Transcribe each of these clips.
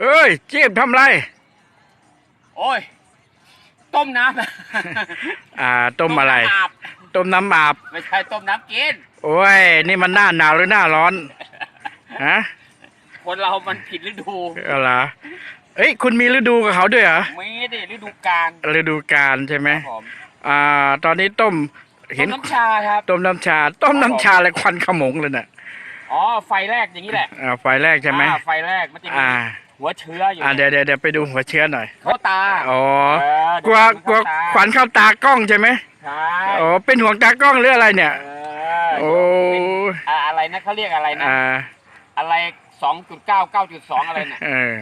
เอ้ยเจี๊ยบทำไร โอ้ย ต้มน้ำ อ่า ต้มอะไร น้ำอาบต้มน้ำอาบ ไม่ใช่ต้มน้ำกิน โอ้ย นี่มันหน้าหนาวหรือหน้าร้อน ฮะคนเรามันผิดฤดูอะไรอเอ้ย คุณมีฤดูกับเขาด้วยเหรอ ไม่ได้ฤดูกาลฤดูกาลใช่ไหมครับผมอ่า ตอนนี้ต้ม ต้เห็น มน้ำชาครับ ต้มน้ำชา ต้มน้ำชาอะไรควันขโมงเลยน่ะอ๋อ ไฟแรกอย่างนี้แหละอ่าไฟแรกใช่ไหม อ่าไฟแรกมันจะมีอ่า หัวเชื้ออยู่อ่าเดี๋ยวเดี๋ยวเดี๋ยวไปดูหัวเชื้อหน่อยเข้าตาอ๋อเออกลัวกลัวเข้าตาขวัญเข้าตากล้องใช่ไหมใช่อ๋อเป็นห่วงตากล้องหรืออะไรเนี่ยเอโอ้อ่าอะไรนะเขาเรียกอะไรนะอ่าอะไรสองจุดเก้าเก้าจุดสองอะไรเนี่ยเออ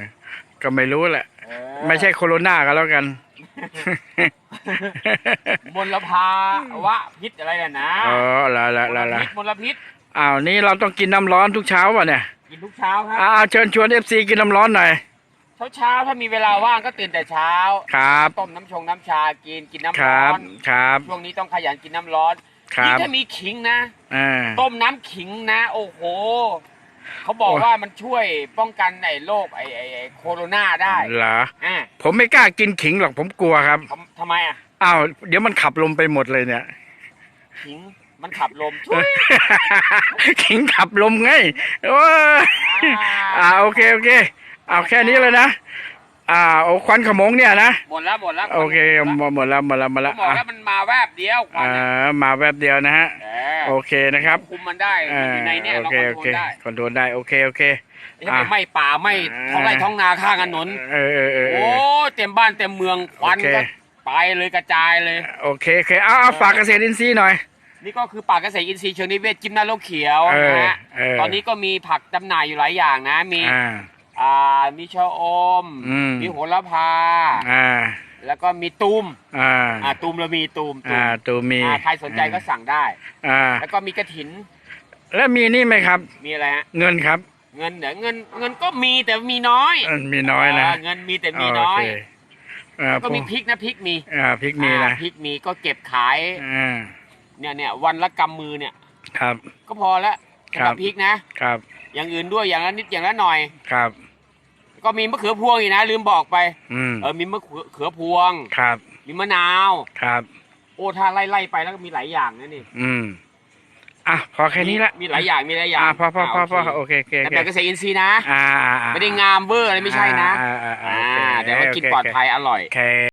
ก็ไม่รู้แหละเออไม่ใช่โคโรนาก็แล้วกันมลภาวะพิษอะไรเนี่ยนะอ๋อละละมละลละพิษมลพิษอ้าวนี่เราต้องกินน้ำร้อนทุกเช้าป่ะเนี่ย กินทุกเช้าครับอ้าวเชิญชวนเอฟซีกินน้ำร้อนหน่อย เช้าเช้าๆถ้ามีเวลาว่างก็ตื่นแต่เช้าครับต้มน้ำชงน้ำชากินกินน้ำคร้รัอบนครับช่วงนี้ต้องขยันกินน้ำร้อนครัยิ่งบถ้ามีขิงนะอ่าต้มน้ำขิงนะ โอ้โหเขาบอกโอ้ยว่ามันช่วยป้องกันไอ้โรคไอ้ไอ้ไอ้โคโรนาได้เหรออ่าผมไม่กล้ากินขิงหรอกผมกลัวครับทำทำไมอะอ้าวเดี๋ยวมันขับลมไปหมดเลยเนี่ย ขิง มันขับลมช่วยขิงขับลมไงโอ้ยอ่าโอเคโอเคเอาแค่นี้เลยนะอ่าโอ้ควันขโมงเนี่ยนะหมดแล้วหมดแล้วโอเคหมดหมดแล้วหมดแล้วหมดผแล้วมบอกอะแล้วมันมาแวบเดียวควันอ่เนี่ยามาแวบเดียวนะฮะเออโอเคนะครับคุมมันได้อ่ามันอยู่ในเนี่ยโอเราเคคอนโอโทรเคลได้คอนโทรลได้โอเคโอเคถ้าไปอะไม่ป่าไม่อ่าท้องไร่ท้องนาข้างถนนเออเออเออเอโอ้อเต็มบ้านเต็มเมืองควันโอเคก็ไปเลยกระจายเลย โอเคโอเคเอาเอาฝากเกษตรอินทรีย์หน่อย นี่ก็คือป่าเกษตรอินทรีย์เชิงนิเวศจิ้มหน้าโลกเขียวเออนะฮะเออ ตอนนี้ก็มีผักจำหน่ายอยู่หลายอย่างนะ มีอ่า อ่ามีชะอม อืม มีโหระพา อ่าแล้วก็มีตูมอ่าอ่าตูมเรามีตูมตูอ่ามตูมีอ่าใครสนใจก็สั่งได้ อ่าแล้วก็มีกระถินแล้วมีนี่ไหมครับ มีอะไรฮะเงินครับเงินเดี๋ยวเงินเงินก็มีแต่มีน้อยเออมีน้อยนะาเงินมีแต่มีน้อย โเคอ่าก็มีพริกนะพริกมีอ่าพริกมีนะอ่าพริกมีก็เก็บขาย อ่า เนี่ยเนี่ยวันละกำมือเนี่ย ครับ ก็พอแล้วครัสำหบรับพริกนะ ครับ อย่างอื่นด้วยอย่างละนิดอย่างละหน่อย ครับ ก็มีมะเขือพวงอีกนะลืมบอกไปอืมเออมีมะเขือเขือพวง ครับ มีมะนาว ครับ โอ้ถ้าไล่ไล่ไปแล้วก็มีหลายอย่างนะนี่อืมอะพอแค่นี้ละมีหลายอย่างมีหลายอย่างอ่าพอพอพอพอโอโอเคเคโอเคโอแต่เคแบบเกษตรอินทรีย์นะอ่าอ่าอ่าไม่ได้งามเบอร์อะไรไม่ใช่นะ อ่าอ่าอ่าอ่าโอคเดี๋ยวว่ากินโคปลอดภัยอร่อย โอเค